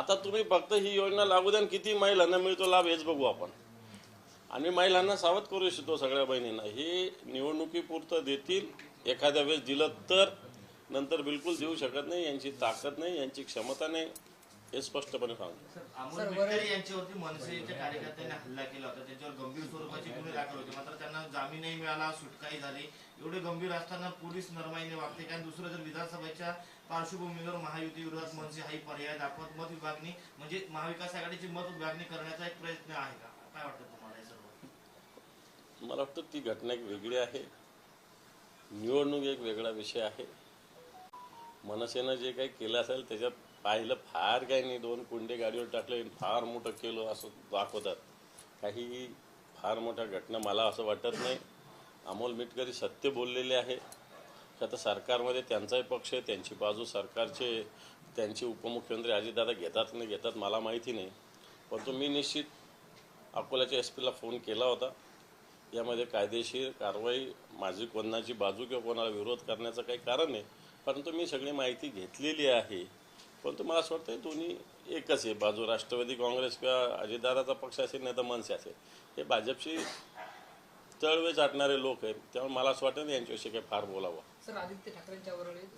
आता तुम्ही फक्त ही योजना लागू द्या आणि किती महिलांना मिळतो लाभ हेच बघू आपण. आम्ही महिलांना सावध करू इच्छितो सगळ्या बहिणींना. हे निवडणुकीपुरतं देतील एखाद्या वेळेस दिलं तर नंतर बिलकुल देऊ शकत नाही यांची ताकद नाही यांची क्षमता नाही हे स्पष्टपणे सांगतो. यांच्यावरती मनसेच्या कार्यकर्त्यांनी हल्ला केला होता. त्यांच्यावर गंभीर स्वरूपाची गुन्हे दाखल होते. मात्र जामीन नाही मिळाला सुटकाही झाली. एवढे गंभीर असताना पोलीस नरमाईने वागते. कारण दुसरं जर विधानसभेच्या पार्श्वभूमीवर महायुती विरोधात मनसे हाही पर्याय दाखवत मत विभागणी म्हणजे महाविकास आघाडीची मत विभागणी करण्याचा एक प्रयत्न आहे का? काय वाटतं तुम्हाला हे सर्व? मला वाटतं ती घटना एक वेगळी आहे. निवडणूक एक वेगळा विषय आहे. मनसेनं जे काही केलं असेल त्याच्यात पाहिलं फार काही नाही. दोन कुंडे गाडीवर टाकले फार मोठं केलं असं दाखवतात. काही फार मोठ्या घटना मला असं वाटत नाही. अमोल मिटकरी सत्य बोललेले आहे? की आता सरकारमध्ये त्यांचाही पक्ष आहे त्यांची बाजू सरकारचे त्यांचे उपमुख्यमंत्री अजितदादा घेतात की नाही घेतात मला माहिती नाही. परंतु मी निश्चित अकोल्याच्या एस पीला फोन केला होता. यामध्ये कायदेशीर कारवाई माझी कोणाची बाजू किंवा कोणाला विरोध करण्याचं काही कारण नाही. परंतु मी सगळी माहिती घेतलेली आहे. परंतु मला असं वाटतं दोन्ही एकच आहे बाजू राष्ट्रवादी काँग्रेस किंवा अजितदादाचा पक्ष असेल नाही तर मनसे असेल. हे भाजपशी तळवे चाटणारे लोक आहेत त्यामुळे मला असं वाटतं नाही यांच्याविषयी काही फार बोलावं. सर आदित्य ठाकरेंच्या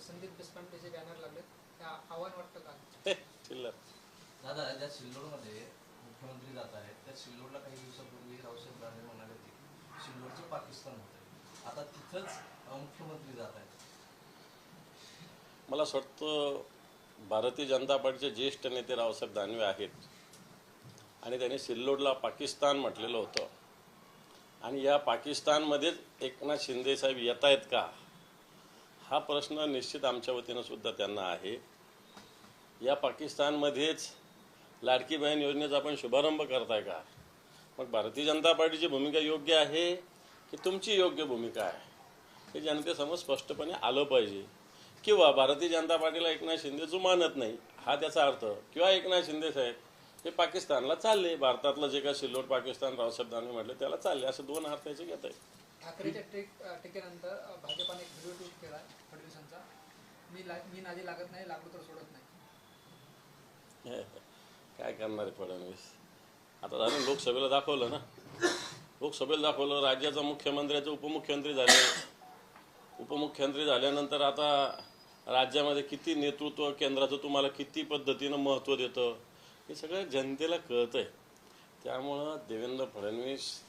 संदीप देशपांडेचे बॅनर लागले त्या आव्हान वाटतं का? चिल्लर. दादा ज्या सिल्लोडमध्ये मुख्यमंत्री जात आहेत त्या सिल्लोडला काही दिवसापूर्वी रावसाहेब दानवे म्हणाले होते की सिल्लोडचं पाकिस्तान होत आता तिथंच मुख्यमंत्री जात आहेत. मला असं वाटतं भारतीय जनता पार्टीचे ज्येष्ठ नेते रावसाहेब दानवे आहेत. आणि त्यांनी सिल्लोडला पाकिस्तान म्हटलेलं होतं. आणि या पाकिस्तानमध्येच एकनाथ शिंदे साहेब येत आहेत का? हा प्रश्न निश्चित आमच्या वतीनं सुद्धा त्यांना आहे. या पाकिस्तानमध्येच लाडकी बहीण योजनेचा आपण शुभारंभ करताय का? मग भारतीय जनता पार्टीची भूमिका योग्य आहे की तुमची योग्य भूमिका आहे? हे जनतेसमोर स्पष्टपणे आलं पाहिजे. किंवा भारतीय जनता पार्टीला एकनाथ शिंदे जुमानत नाही हा त्याचा अर्थ. किंवा एकनाथ शिंदे साहेब हे पाकिस्तानला चालले भारतातलं जे काय सिल्लोड पाकिस्तान रावसाहेब दानवे म्हटलं त्याला चालले. असं दोन अर्थ याचे घेत आहे ठाकरेच्या टेक टीकेनंतर अं, भाजपाने एक व्हिडिओ ट्विट केला फडणवीसांचा मी ला मी नादी लागत नाही लागलो तर सोडत नाही. काय करणार आहे फडणवीस? आता झालं लोकसभेला दाखवलं ना. लोकसभेला दाखवलं राज्याचा मुख्यमंत्र्याचे उपमुख्यमंत्री झाले. उपमुख्यमंत्री झाल्यानंतर आता राज्यामध्ये किती नेतृत्व केंद्राचं तुम्हाला किती पद्धतीनं महत्त्व देतं हे सगळं जनतेला कळतं आहे त्यामुळं देवेंद्र फडणवीस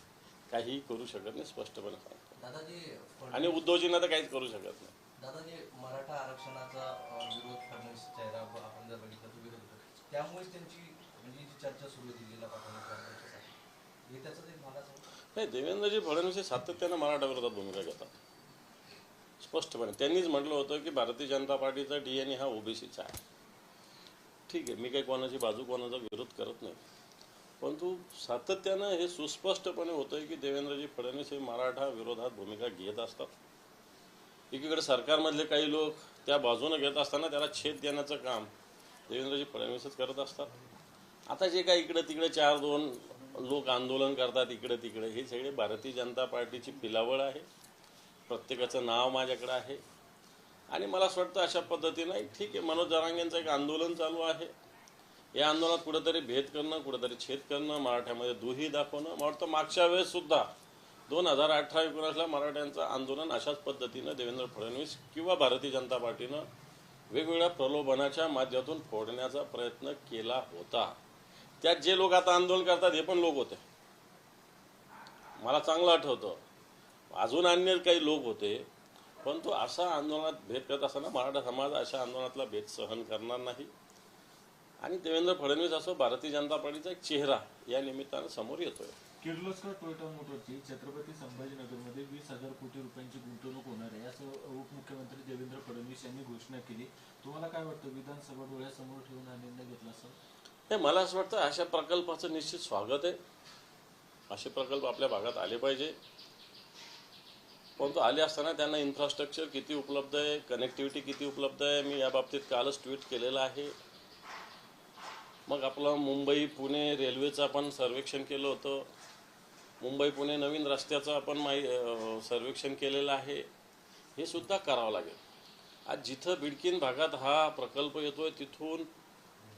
काहीही करू शकत नाही स्पष्टपणे सांगतो. आणि उद्धवजींना तर काहीच करू शकत नाही. दादाजी मराठा आरक्षणाचा विरोध फडणवीस चेहरा आपण जर बघितलं तर विरोध होतो. त्यामुळेच त्यांची म्हणजे जी चर्चा सुरू हे नाही देवेंद्रजी फडणवीस हे सातत्यानं मराठा विरोधात भूमिका घेतात. स्पष्टपणे. त्यांनीच म्हटलं होतं की भारतीय जनता पार्टीचा डी एन ए हा ओबीसीचा आहे. ठीक आहे मी काही कोणाची बाजू कोणाचा विरोध करत नाही. परंतु सातत्यानं हे सुस्पष्टपणे होतंय की देवेंद्रजी फडणवीस हे मराठा विरोधात भूमिका घेत असतात. एकीकडे सरकारमधले काही लोक त्या बाजूनं घेत असताना त्याला छेद देण्याचं काम देवेंद्रजी फडणवीसच करत असतात. आता जे काही इकडे तिकडे चार दोन लोक आंदोलन करतात इकडे तिकडे हे सगळे भारतीय जनता पार्टीची पिलावळ आहे. प्रत्येकाचं नाव माझ्याकडे आहे. आणि मला असं वाटतं अशा पद्धतीनं ठीक आहे मनोज जरांगेंचं एक आंदोलन चालू आहे. या आंदोलनात कुठेतरी भेद करणं कुठेतरी छेद करणं मराठ्यामध्ये दुही दाखवणं मला वाटतं मागच्या वेळेससुद्धा दोन हजार अठरा एकोणीसला मराठ्यांचं आंदोलन अशाच पद्धतीनं देवेंद्र फडणवीस किंवा भारतीय जनता पार्टीनं वेगवेगळ्या प्रलोभनाच्या माध्यमातून फोडण्याचा प्रयत्न केला होता. त्यात जे लोक आता आंदोलन करतात हे पण लोक होते. मला चांगलं आठवतं. अजून अन्य काही लोक होते परंतु असा आंदोलनात भेद करत असताना मराठा समाज अशा आंदोलनातला भेद सहन करणार नाही. आणि देवेंद्र फडणवीस असो भारतीय जनता पार्टीचा एक चेहरा या निमित्तानं समोर येतोय. किर्लोस्कर टोयोटा मोटरची छत्रपती संभाजीनगरमध्ये वीस हजार कोटी रुपयांची गुंतवणूक होणार आहे असं उपमुख्यमंत्री देवेंद्र फडणवीस यांनी घोषणा केली. तुम्हाला काय वाटतं विधानसभा डोळ्यासमोर ठेवून हा निर्णय घेतला नाही मला असं वाटतं अशा प्रकल्पाचं निश्चित स्वागत आहे. असे प्रकल्प आपल्या भागात आले पाहिजे. परंतु आले असताना त्यांना इन्फ्रास्ट्रक्चर किती उपलब्ध आहे कनेक्टिव्हिटी किती उपलब्ध आहे मी या बाबतीत कालच ट्विट केलेलं आहे. मग आपलं मुंबई पुणे रेल्वेचं आपण सर्वेक्षण केलं होतं. मुंबई पुणे नवीन रस्त्याचं आपण माही सर्वेक्षण केलेलं आहे. हे सुद्धा करावं लागेल. आज जिथं बिडकीन भागात हा प्रकल्प येतोय तिथून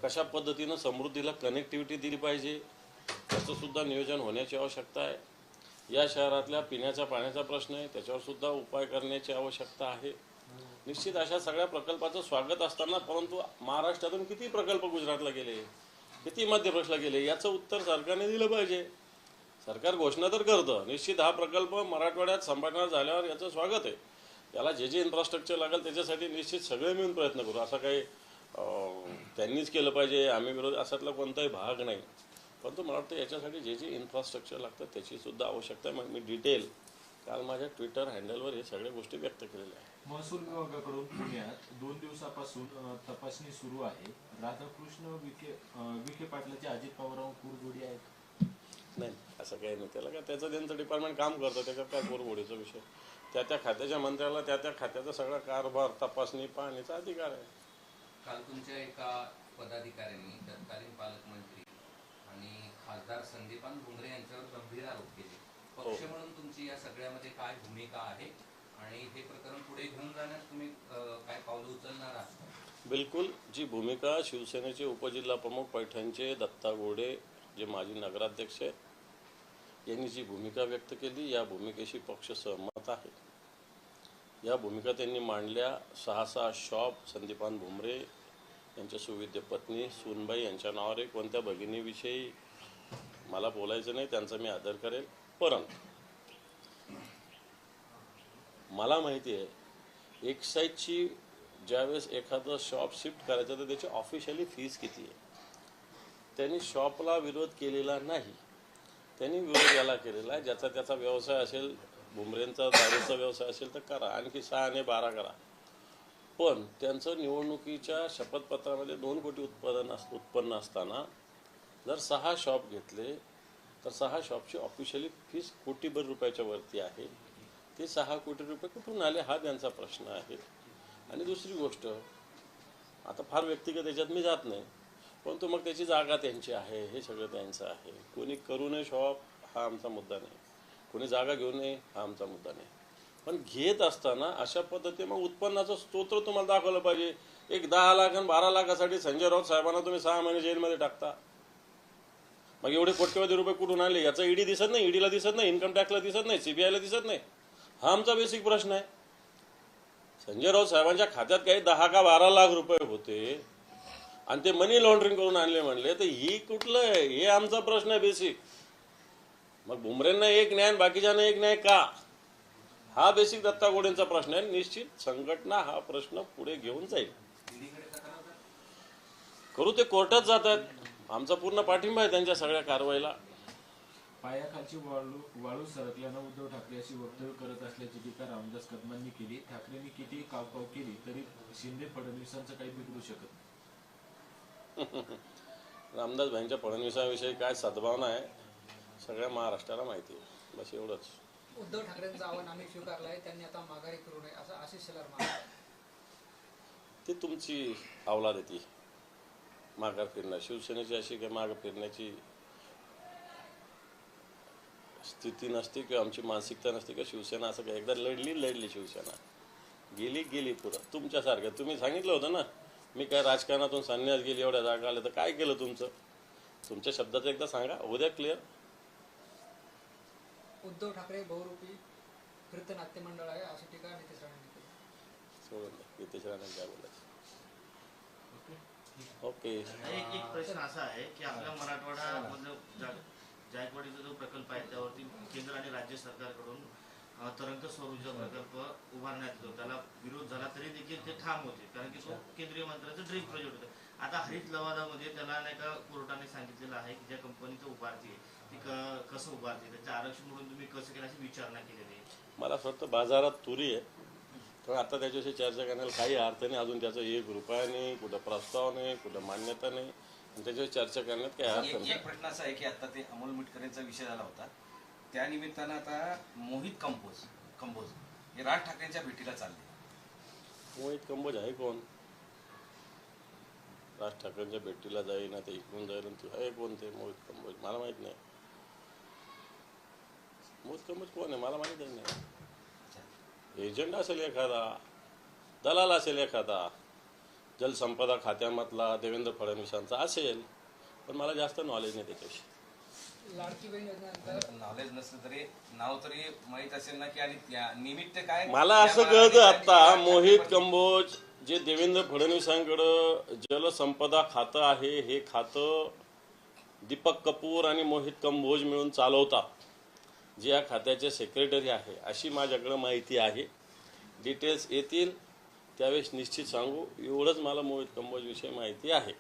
कशा पद्धतीनं समृद्धीला कनेक्टिव्हिटी दिली पाहिजे त्याचंसुद्धा नियोजन होण्याची आवश्यकता आहे. या शहरातल्या पिण्याच्या पाण्याचा प्रश्न आहे. त्याच्यावर सुद्धा उपाय करण्याची आवश्यकता आहे. निश्चित अशा सगळ्या प्रकल्पाचं स्वागत असताना परंतु महाराष्ट्रातून किती प्रकल्प गुजरातला गेले? किती मध्य प्रदेशला गेले? याचं उत्तर सरकारने दिलं पाहिजे. सरकार घोषणा तर करतं. निश्चित हा प्रकल्प मराठवाड्यात संभाषणार झाल्यावर याचं स्वागत आहे. याला जे जे इन्फ्रास्ट्रक्चर लागेल त्याच्यासाठी निश्चित सगळे मिळून प्रयत्न करू. असं काही त्यांनीच केलं पाहिजे. आम्ही विरोध असातला कोणताही भाग नाही. परंतु मला वाटतं याच्यासाठी जे जे इन्फ्रास्ट्रक्चर लागतं त्याची सुद्धा आवश्यकता आहे. मग मी डिटेल काल माझ्या ट्विटर हँडलवर हे सगळ्या गोष्टी व्यक्त केलेल्या आहेत. महसूल विभागाकडून पुण्यात दोन दिवसापासून तपासणी सुरू आहे. राधाकृष्ण विखे विखे पाटलाचे अजित पवारांवर कुरगोडी आहेत. नाही असं काही नाही. त्याला काय त्याचं त्यांचं डिपार्टमेंट काम करतं. त्याच्यात काय बोरबोडीचा विषय? त्या त्या खात्याच्या मंत्र्याला त्या त्या खात्याचा सगळा कारभार तपासणी पाहण्याचा अधिकार आहे. काल तुमच्या एका पदाधिकाऱ्यांनी तत्कालीन पालकमंत्री खासदार संदीपान भुमरे यांच्यावर गंभीर आरोप केले. पक्ष म्हणून तुमची या सगळ्यामध्ये काय भूमिका आहे? आणि हे प्रकरण पुढे घेऊन जाण्यास तुम्ही काय पावलं उचलणार आहात? बिलकुल. जी भूमिका शिवसेनेचे उपजिल्हा प्रमुख पैठणचे दत्ता गोडे जे माजी नगराध्यक्ष आहेत यांनी जी भूमिका व्यक्त केली या भूमिकेशी पक्ष सहमत आहे. या भूमिका त्यांनी मांडल्या. सहा सहा शॉप संदीपान भुमरे यांच्या सुविद्य पत्नी सूनबाई यांच्या नावावर एक कोणत्या भगिनीविषयी मला बोलायचं नाही त्यांचा मी आदर करेल. परंतु मला माहिती आहे एक्साईजची ज्यावेळेस एखादं शॉप शिफ्ट करायचं तर त्याची ऑफिशियली फीस किती आहे? त्यांनी शॉपला विरोध केलेला नाही. त्यांनी विरोध याला केलेला आहे. ज्याचा त्याचा व्यवसाय असेल भुमरेंचा दारूचा व्यवसाय असेल तर करा. आणखी सहा आणि बारा करा. पण त्यांचं निवडणुकीच्या शपथपत्रामध्ये दोन कोटी उत्पादन उत्पन्न असताना जर सहा शॉप घेतले तर सहा शॉपची ऑफिशियली फीस कोटीभर रुपयाच्या वरती आहे. ते सहा कोटी रुपये कुठून आले हा त्यांचा प्रश्न आहे. आणि दुसरी गोष्ट आता फार व्यक्तिगत याच्यात मी जात नाही परंतु मग त्याची जागा त्यांची आहे हे सगळं त्यांचं आहे. कोणी करू नये शॉप हा आमचा मुद्दा नाही. कोणी जागा घेऊ नये हा आमचा मुद्दा नाही. पण घेत असताना अशा पद्धतीने मग उत्पन्नाचं स्तोत्र तुम्हाला दाखवलं पाहिजे. एक दहा लाख आणि बारा लाखासाठी संजय राऊत साहेबांना तुम्ही सहा महिने जेलमध्ये टाकता. मग एवढे कोट्यवधी रुपये कुठून आले याचा ईडी दिसत नाही ईडीला दिसत नाही इन्कम टॅक्सला दिसत नाही सीबीआयला दिसत नाही. हा आमचा बेसिक प्रश्न आहे. संजय राऊत साहेबांच्या खात्यात काही दहा का बारा लाख रुपये होते आणि ते मनी लॉन्ड्रिंग करून आणले म्हणले तर ही कुठलं आहे? हे आमचा प्रश्न आहे बेसिक मग बुमरेंना एक न्याय आणि बाकीच्यांना एक न्याय का? हा बेसिक दत्ता गोडेंचा प्रश्न आहे. निश्चित संघटना हा प्रश्न पुढे घेऊन जाईल. करू ते कोर्टात जातात. आमचा पूर्ण पाठिंबा आहे त्यांच्या सगळ्या कारवाईला. पायाखालची वाळू वाळू सरकल्यानं उद्धव ठाकरे अशी वक्तव्य करत असल्याची टीका रामदास कदमांनी केली. ठाकरेंनी किती कावकाव केली तरी शिंदे फडणवीसांचं काही बिघडू शकत नाही. रामदास भाईंच्या फडणवीसाविषयी काय सद्भावना आहे सगळ्या महाराष्ट्राला माहिती आहे. बस एवढंच. उद्धव ठाकरेंचं आव्हान आम्ही स्वीकारलं आहे त्यांनी आता माघारी करू नये असं आशिष शेलार म्हणाले. ती तुमची अवलाद आहे ती. माघार फिरणं. शिवसेनेची अशी काही मागं फिरण्याची स्थिती नसते किंवा आमची मानसिकता नसते किंवा शिवसेना असं काही एकदा लढली लढली शिवसेना. गेली गेली पुढं तुमच्यासारखं. तुम्ही सांगितलं होतं ना मी काय राजकारणातून संन्यास गेली एवढ्या जागा आल्या तर काय केलं तुमचं? तुमच्या शब्दाचं एकदा सांगा. उद्या क्लिअर उद्धव ठाकरे बहुरूपी फिरत नाट्यमंडळ आहे. अशी टीका नितेश नितेश राणे काय बोलायचं? ओके. एक एक प्रश्न असा आहे की आपल्या मराठवाडा मधलं जायकवाडीचा जो प्रकल्प आहे त्यावरती केंद्र आणि राज्य सरकारकडून तरंग सौर ऊर्जा प्रकल्प उभारण्यात येतो. त्याला विरोध झाला तरी देखील ते ठाम होते कारण की तो केंद्रीय मंत्र्याचं ड्रीम प्रोजेक्ट होतं. आता हरित लवादामध्ये त्याला नाही का कोर्टाने सांगितलेलं आहे की ज्या कंपनीचं उभारते ती कसं उभारते त्याचं आरक्षण म्हणून तुम्ही कसं केलं अशी विचारणा केलेली आहे? मला असं वाटतं बाजारात तुरी आहे. पण आता त्याच्याविषयी चर्चा करण्याला काही अर्थ नाही. अजून त्याचा एक रुपया नाही कुठं प्रस्ताव नाही कुठं मान्यता नाही. आणि त्याच्यावर चर्चा करण्यात काही अर्थ नाही. एक प्रश्न असा आहे की आता ते अमोल मिटकरेंचा विषय झाला होता. त्या निमित्तानं आता मोहित कंपोज कंपोज हे राज ठाकरेंच्या भेटीला चालले. मोहित कंबोज आहे कोण? राज ठाकरेंच्या भेटीला जाईल ना ते इकडून जाईल तू आहे कोण ते मोहित कंबोज मला माहीत नाही. मोहित कंबोज कोण आहे? मला माहीत नाही. एजंट असेल एखादा दलाल असेल एखादा जलसंपदा खात्यामधला देवेंद्र फडणवीसांचा असेल पण मला जास्त नॉलेज नाही त्याच्याविषयी नॉलेज नसलं तरी नाव तरी माहीत असेल ना की आणि निमित्त काय? मला असं कळतं आता मोहित कंबोज जे देवेंद्र फडणवीसांकडं जलसंपदा खातं आहे हे खातं दीपक कपूर आणि मोहित कंबोज मिळून चालवतात. जे या खात्याचे सेक्रेटरी आहे अशी माझ्याकडं माहिती आहे. डिटेल्स येतील त्यावेळेस निश्चित सांगू. एवढंच मला मोहित कंबोजविषयी माहिती आहे.